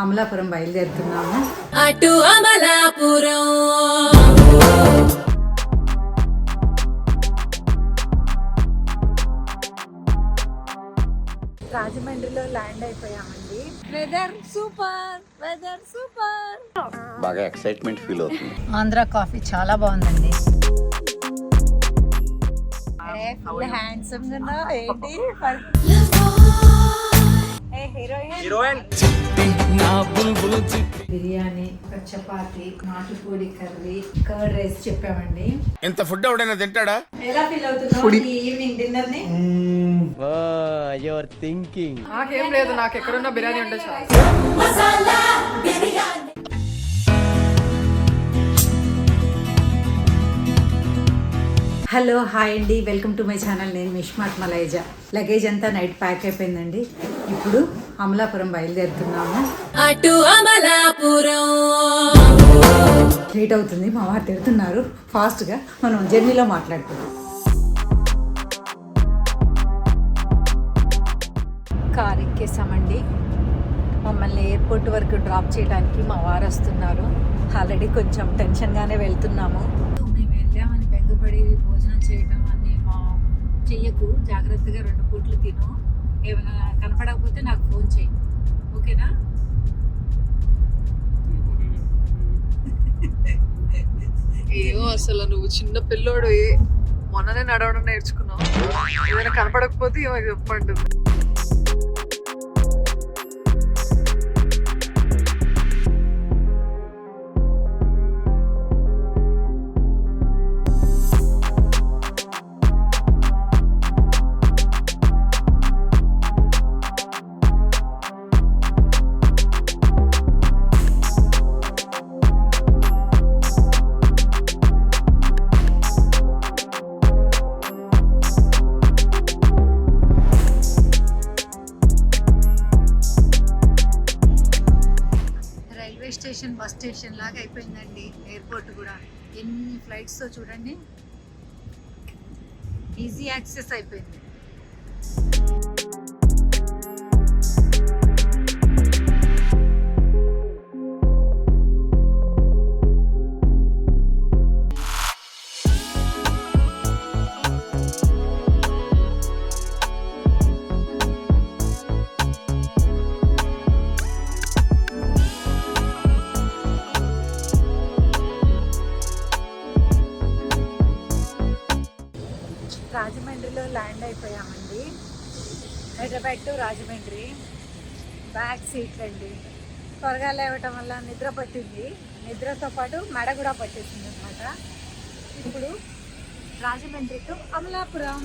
అమలాపురం బయలుదేరుతున్నాము. అటు అమలాపురం. రాజమండ్రిలో ల్యాండ్ అయిపోయామండి. వెదర్ సూపర్ వెదర్ సూపర్ బాగా ఎక్సైట్మెంట్ ఫీల్ అవుతుంది. ఆంధ్ర కాఫీ చాలా బాగుందండి. ఫుల్ హ్యాండ్సమ్గా ఏంటి? హీరోయిన్. బిర్యానీ చపాతి నాటుకోడి కర్రీ కర్డ్ రైస్ చెప్పామండి. ఇంత ఫుడ్ ఎవడైనా తింటాడా? ఎలా ఫీల్ అవుతున్నావు ఈ ఈవినింగ్ డిన్నర్ని నాకేం లేదు నాకు ఎక్కడున్న బిర్యానీ ఉంటే హలో హాయ్ అండి. Welcome to my channel. నేను మిష్మాట్ మలైజా లగేజ్ అంతా నైట్ ప్యాక్ అయిపోయిందండి. ఇప్పుడు అమలాపురం బయలుదేరుతున్నాము. అటు అమలాపురం. లేట్ అవుతుంది మా వారు తిడుతున్నారు. ఫాస్ట్గా మనం జర్నీలో మాట్లాడుకుందాం. కార్ ఎక్కేసామండి. మమ్మల్ని ఎయిర్పోర్ట్ వరకు డ్రాప్ చేయడానికి మా వారు వస్తున్నారు. ఆల్రెడీ కొంచెం టెన్షన్గానే వెళ్తున్నాము. మేము వెళ్ళామని బెంగపడి భోజనం అన్నీ మా చెయ్యకు. జాగ్రత్తగా రెండు పూట్లు తిను. ఏమైనా కనపడకపోతే నాకు ఫోన్ చేయి ఓకేనా? ఏమో అసలు నువ్వు చిన్న పిల్లోడు. మొన్ననే నడవడం నేర్చుకున్నావు. ఏమైనా కనపడకపోతే ఏమో చెప్పండి. స్టేషన్ లాగా అయిపోయిందండి ఎయిర్పోర్ట్ కూడా. ఎన్ని ఫ్లైట్స్తో చూడండి. ఈజీ యాక్సెస్ అయిపోయింది. అయిపోయామండి. హైదరాబాద్ టు రాజమండ్రి. బ్యాక్ సీట్లు అండి. త్వరగా లేవటం వల్ల నిద్ర పట్టింది. నిద్రతో పాటు మెడ కూడా పట్టేసింది అనమాట ఇప్పుడు Rajahmundry to Amalapuram.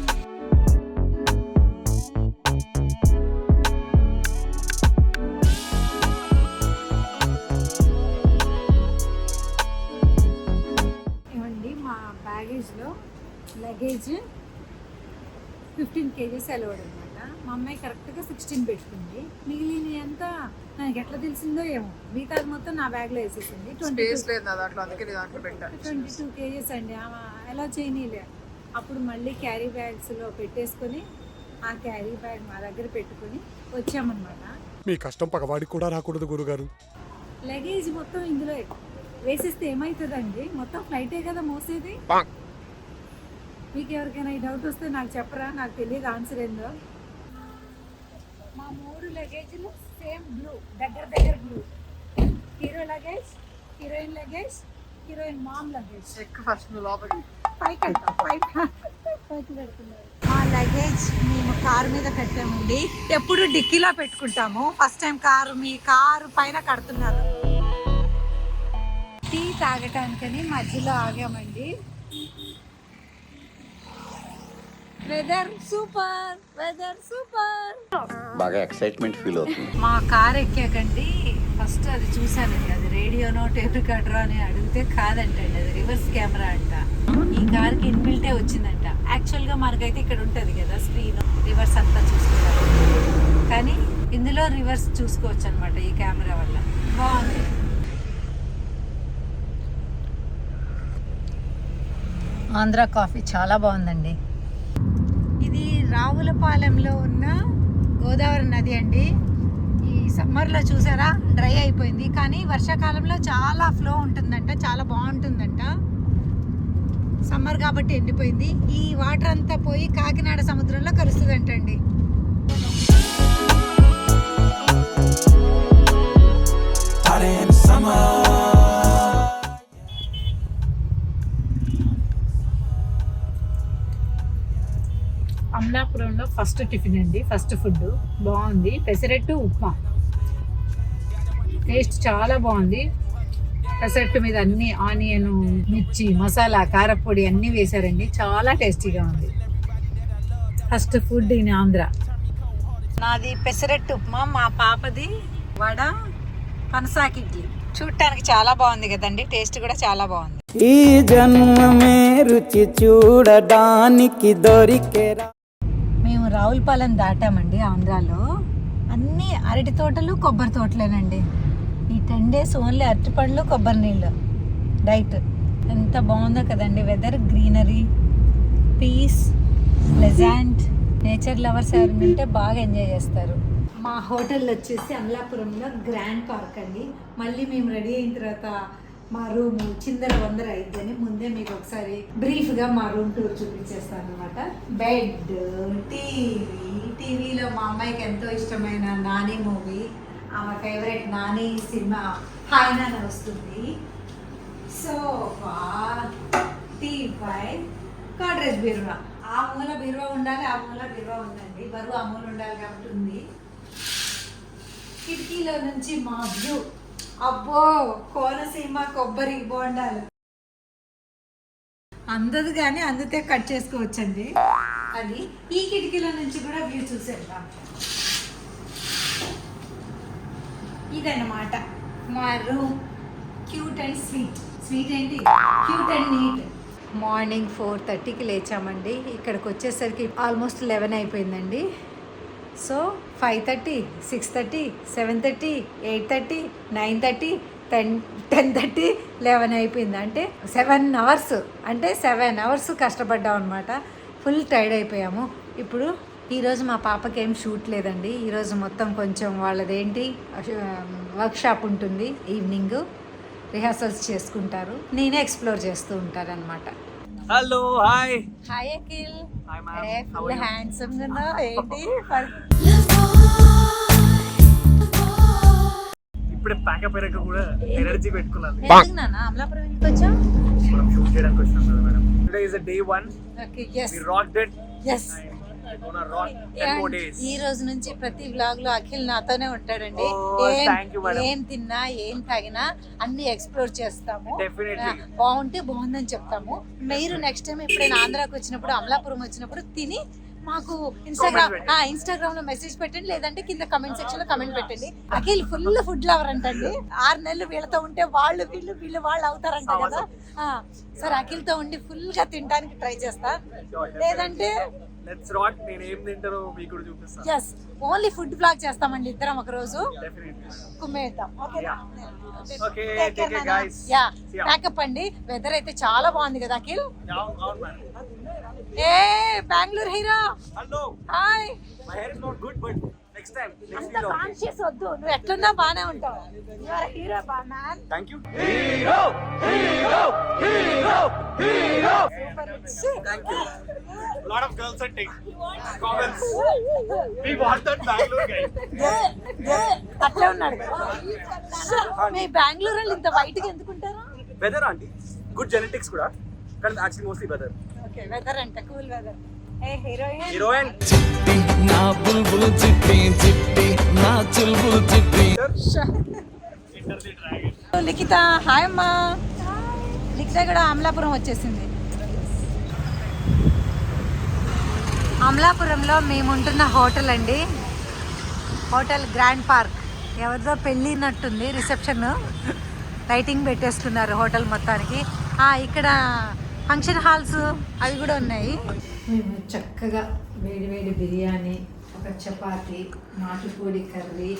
Fifteen kgs అలవాడు అనమాట మా అమ్మాయి కరెక్ట్గా సిక్స్టీన్ పెట్టుకుంది. మిగిలిన అంతా నాకు ఎట్లా తెలిసిందో ఏమో. మిగతాది మొత్తం నా బ్యాగ్లో వేసేసింది. ట్వంటీ ట్వంటీ టూ కేజీస్ అండి. ఎలా చేయనీలే. అప్పుడు మళ్ళీ క్యారీ బ్యాగ్స్లో పెట్టేసుకొని ఆ క్యారీ బ్యాగ్ మా దగ్గర పెట్టుకొని వచ్చామన్నమాట. మీ కష్టం పగవాడికి కూడా రాకూడదు గురుగారు. లగేజ్ మొత్తం ఇందులో వేసేస్తే ఏమవుతుందండి మొత్తం ఫ్లైటే కదా మోసేది? మీకు ఎవరికైనా ఈ డౌట్ వస్తే నాకు చెప్పరా? నాకు తెలియదు ఆన్సర్ ఏందో. మా మూడు లగేజ్లు సేమ్ బ్లూ దగ్గర దగ్గర blue hero luggage heroine luggage heroine mom luggage first లోపలికి. పైకి పైకి పైకి పెడుతున్నారు మా లగేజ్ మేము కారు మీద కట్టామండి. ఎప్పుడు డిక్కీలో పెట్టుకుంటాము. ఫస్ట్ టైం కారు మీ కారు పైన కడుతున్నారు. టీ తాగటానికని మధ్యలో ఆగామండి. వెదర్ సూపర్ వెదర్ సూపర్ బాగా ఎక్సైట్మెంట్ ఫీల్ అవుతుంది. మా కార్ ఎక్కాకండి. ఫస్ట్ అది చూశానండి. అది రేడియోనో టేప్ రికార్డర్ అని అడిగితే కాదంటండి. అది రివర్స్ కెమెరా అంట. ఈ కార్కి ఇన్బిల్టే వచ్చిందంట. యాక్చువల్గా మనకైతే ఇక్కడ ఉంటుంది కదా స్క్రీన్ రివర్స్ అంతా చూసుకుంటారు. కానీ ఇందులో రివర్స్ చూసుకోవచ్చు అనమాట ఈ కెమెరా వల్ల. బాగుంది. ఆంధ్ర కాఫీ చాలా బాగుందండి. రావులపాలెంలో ఉన్న గోదావరి నది అండి. ఈ సమ్మర్లో చూసారా? డ్రై అయిపోయింది. కానీ వర్షాకాలంలో చాలా ఫ్లో ఉంటుందంట చాలా బాగుంటుందంట. సమ్మర్ కాబట్టి ఎండిపోయింది. ఈ వాటర్ అంతా పోయి కాకినాడ సముద్రంలో కలుస్తుందంటండి ఫస్ట్ టిఫిన్ అండి ఫస్ట్ ఫుడ్ బాగుంది. పెసరట్టు ఉప్మా. టేస్ట్ చాలా బాగుంది. పెసరట్టు మీద అన్ని ఆనియన్ మిర్చి మసాలా కారపొడి అన్నీ వేశారండి. చాలా టేస్టీగా ఉంది. First food in Andhra. నాది పెసరట్టు ఉప్మా మా పాపది వడ పనసాకి ఇడ్లీ. చూడటానికి చాలా బాగుంది కదండి. టేస్ట్ కూడా చాలా బాగుంది. ఈ జన్మమే రుచి చూడడానికి దొరికేరా. రావులపాలెం దాటామండి ఆంధ్రాలో. అన్ని అరటి తోటలు కొబ్బరి తోటలేనండి. ఈ టెన్ డేస్ ఓన్లీ అరటి పండ్లు కొబ్బరి నీళ్ళు. డైట్. ఎంత బాగుందో కదండి weather greenery peace pleasant. Nature lovers ఎవరు ఉంటే బాగా ఎంజాయ్ చేస్తారు. మా హోటల్ వచ్చేసి అమలాపురంలో గ్రాండ్ పార్క్ అండి. మళ్ళీ మేము రెడీ అయిన తర్వాత మా రూమ్ చిందర వందర అయిద్దని ముందే మీకు ఒకసారి బ్రీఫ్గా మా రూమ్ టూర్ చూపించేస్తాను అనమాట బెడ్ టీవీ టీవీలో మా అమ్మాయికి ఎంతో ఇష్టమైన నాని మూవీ ఆమె favourite Nani cinema hi Nanna వస్తుంది. సోఫా టీవై కాడ్రేజ్ బీరువా. ఆ మూల బీరువా ఉండాలి ఆ మూల బీరువా ఉందండి. బరువు ఆ మూల ఉండాలి కాబట్టి ఉంది. కిటికీలో నుంచి మా వ్యూ అబ్బో కోనసీమ కొబ్బరి బోండాలు. అందదు కానీ అందితే కట్ చేసుకోవచ్చండి. అది ఈ కిటికీల నుంచి కూడా వ్యూ చూసేద్దాం. ఇదన్నమాట మా room. Cute and sweet. Sweet ఏంటి? Cute and neat. Morning four థర్టీకి లేచామండి. ఇక్కడికి వచ్చేసరికి ఆల్మోస్ట్ లెవెన్ అయిపోయిందండి. So five thirty six thirty seven thirty eight thirty nine thirty ten ten thirty eleven అయిపోయింది. అంటే సెవెన్ అవర్స్ అంటే సెవెన్ అవర్స్ కష్టపడ్డాం అనమాట ఫుల్ టైర్డ్ అయిపోయాము. ఇప్పుడు ఈరోజు మా పాపకి ఏం షూట్ లేదండి. ఈరోజు మొత్తం కొంచెం వాళ్ళదేంటి వర్క్ షాప్ ఉంటుంది ఈవినింగ్ రిహార్సల్స్ చేసుకుంటారు. నేనే ఎక్స్ప్లోర్ చేస్తూ ఉంటారనమాట hello hi. Hi Akhil. Are you? హ్యాండ్సమ్గా ఏంటి? ఇప్పుడే ప్యాకప్ అయ్యాక కూడా ఎనర్జీ పెట్టుకున్నాను. మనం షూట్ చేయడానికి వచ్చినాం కదా madam. Today is day one rock ఈ రోజు నుంచి ప్రతి వ్లాగ్లో అఖిల్ నాతోనే ఉంటాడండి. Oh, ఏం తిన్నా ఏం తాగినా అన్ని ఎక్స్ప్లోర్ చేస్తాము. బాగుంటే బాగుందని చెప్తాము. మీరు నెక్స్ట్ టైం ఎప్పుడైనా ఆంధ్రాకి వచ్చినప్పుడు అమలాపురం వచ్చినప్పుడు తిని మాకు ఇన్స్టాగ్రామ్. ఇన్స్టాగ్రామ్లో మెసేజ్ పెట్టండి లేదంటే కింద కమెంట్ సెక్షన్లో కమెంట్ పెట్టండి. అఖిల్ ఫుల్ ఫుడ్ లవర్ అంటండి. ఆరు నెలలు వీళ్ళతో ఉంటే వాళ్ళు వీళ్ళు వీళ్ళు వాళ్ళు అవుతారంట కదా. సరే అఖిల్తో ఉండి ఫుల్గా తినడానికి ట్రై చేస్తా. లేదంటే లెట్స్ రాక్ నేను ఏం తింటారో మీకు కూడా చూపిస్తాను ఎస్ ఓన్లీ ఫుడ్ బ్లాగ్ చేస్తామండి ఇద్దరం ఒక రోజు కుమ్మేద్దాం. యా. ప్యాకప్ అండి. వెదర్ అయితే చాలా బాగుంది కదా అఖిల్? అవును a Bengaluru hero. Hello hi my hair is not good but next time అంత కాన్షియస్ వద్దు. నువ్వు ఎట్లున్నా బానే ఉంటావు. యువర్ హీరో బా man thank you thank you lot of girls are take comments we want that Bengaluru guy అట్లే ఉన్నాడు. మీ బెంగళూరు వాళ్ళు ఇంత వైట్గా ఎందుకుంటారు? వెదర్ ఆంటీ గుడ్ జెనెటిక్స్ కూడా. కానీ actually mostly weather okay weather అంట కూల్ వెదర్ ఏ హీరోయిన్ హీరోయిన్ నా బుల్బుల్ చిట్టి చిట్టి నా చుల్బుల్ చిట్టి. లిఖిత హాయ్ అమ్మా. లిఖిత కూడా అమలాపురం వచ్చేసింది. అమలాపురంలో మేము ఉంటున్న హోటల్ అండి. Hotel grand park. ఎవరిదో పెళ్ళినట్టుంది రిసెప్షన్. లైటింగ్ పెట్టేస్తున్నారు హోటల్ మొత్తానికి. ఆ, ఇక్కడ ఫంక్షన్ హాల్స్ అవి కూడా ఉన్నాయి. మేము చక్కగా వేడి వేడి బిర్యానీ ఒక చపాతి నాటుకోడి కర్రీ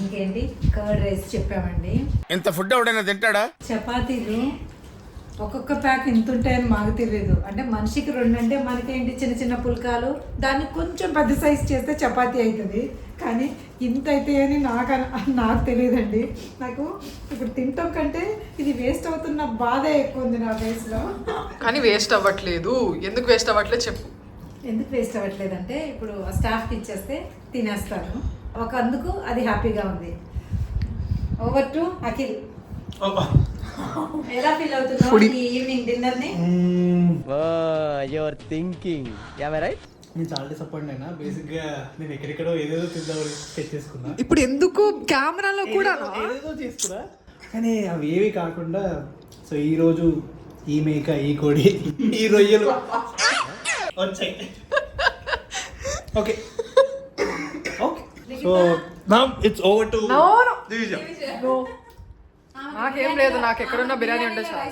ఇంకేంటి? కర్డ్ రైస్ చెప్పామండి. ఇంత ఫుడ్ ఎవడైనా తింటాడా? చపాతీలు ఒక్కొక్క ప్యాక్ ఇంత ఉంటాయని మాకు తెలియదు అంటే మనిషికి రెండు అంటే మనకేంటి చిన్న చిన్న పుల్కాలు? దాన్ని కొంచెం పెద్ద సైజ్ చేస్తే చపాతీ అవుతుంది. కానీ ఇంత అయితే అని నాకు అన- నాకు తెలియదండి. నాకు ఇప్పుడు తింటాం కంటే ఇది వేస్ట్ అవుతున్న బాధ ఎక్కువ ఉంది నా ఫేస్లో. కానీ వేస్ట్ అవ్వట్లేదు. ఎందుకు వేస్ట్ అవ్వట్లేదు చెప్పు. ఎందుకు వేస్ట్ అవ్వట్లేదంటే ఇప్పుడు స్టాఫ్కి ఇచ్చేస్తే తినేస్తాను ఒక అందుకు అది హ్యాపీగా ఉంది. Over to Akhil. ఎలా ఫీల్ అవుతున్నావు ఈ ఈవినింగ్ డిన్నర్ని? యువర్ థింకింగ్ రైట్ నేను చాలా డిసప్పాయింట్ అయినా. బేసిక్గా నేను ఎక్కడెక్కడో ఏదేదో తిందామని తెచ్చేసుకున్నా ఇప్పుడు ఎందుకు? కెమెరాలో కూడా ఏదేదో చేసుకున్నా. కానీ అవి ఏవి కాకుండా సో ఈ రోజు ఈ మేక ఈ కోడి ఈ రొయ్యలు వచ్చాయి. ఓకే ఓకే సో నా ఇట్స్ ఓవర్ టు నాకేం లేదు నాకు ఎక్కడున్న బిర్యానీ ఉంటే చాలు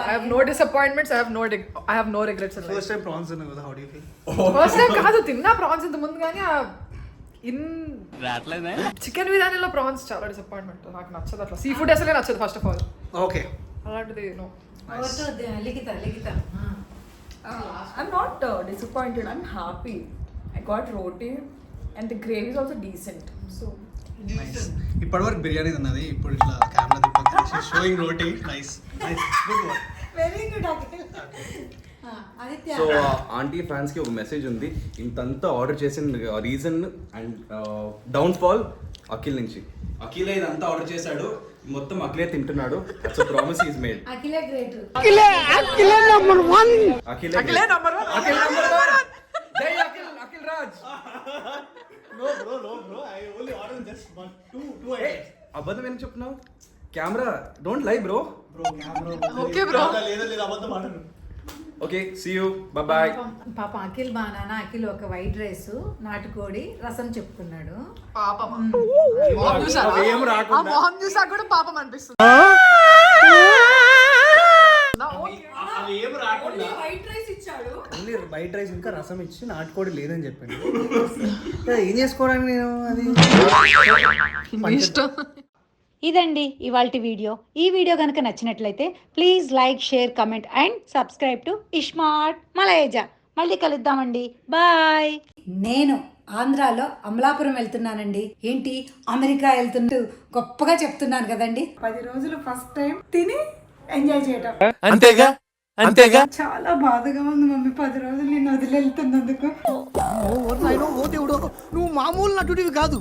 I have no disappointments I have no I have no regrets in first time prawns అన్నా కదా how do feel first time కాదు తిన్నా ప్రాన్స్ ఇంత ముందు కానీ ఆ ఇన్ చికెన్ బిర్యానీలో ప్రాన్స్ చాలా డిసప్పాయింట్మెంట్ నాకు నచ్చదు అట్లా సీ ఫుడ్ అసలే నచ్చదు ఫస్ట్ ఆఫ్ ఆల్ ఓకే అలాంటిది no over to Likhitha Likhitha Uh, I'm not uh, disappointed. I'm happy. I got roti, and the gravy is also decent. So ఇప్పటివరకు బిర్యానీ తిన్నది ఇప్పుడు ఇట్లా కెమెరా తిప్పి showing roti nice nice good work very good Akhil so aunty ఫ్యాన్స్కి ఒక message ఉంది. ఇంతంతా order చేసిన reason and downfall Akhil నుంచి. అఖిలే ఇదంతా ఆర్డర్ చేశాడు. మొత్తం అఖిలే తింటున్నాడు. సో ప్రామిస్ ఈజ్ మేడ్ అఖిలే గ్రేట్ అఖిలే అఖిలే number one Akhil number one Jai Akhil Akhil Raj. No bro no bro I only order just one two two items అబద్ధం ఏం చెప్తున్నావు? Camera don't lie bro bro camera Okay, bro. లేదా లేదా అబద్ధం ఆడను. Okay see you bye పాప అఖిల్ బానాన అఖిల్ ఒక white rice నాటుకోడి రసం చెప్పుకున్నాడు. పాపం. మొహం చూసాక కూడా పాపం అనిపిస్తుంది అవి ఏం రాకుండా white rice ఇచ్చాడు. ఓన్లీ వైట్ రైస్ ఇంకా రసం ఇచ్చి నాటుకోడి లేదని చెప్పండి ఏం చేసుకోవడానికి నేను అది? ఇదండి ఇవాల్టి వీడియో. ఈ వీడియో కనుక నచ్చినట్లయితే please like share comment and subscribe to iSmart Malayeja. మళ్ళీ కలుద్దామండి. బాయ్. నేను ఆంధ్రాలో అమలాపురం వెళ్తున్నానండి. ఏంటి? అమెరికా వెళ్తుంటూ గొప్పగా చెప్తున్నాను కదండి. పది రోజులు ఫస్ట్ టైం తిని ఎంజాయ్ చేయటం. అంతేగా? అంతేగా? చాలా బాధగా ఉంది మమ్మీ. పది రోజులు నేను వదిలి వెళ్తున్నందుకు ఓ దేవుడు నువ్వు మామూలు నటుడివి కాదు.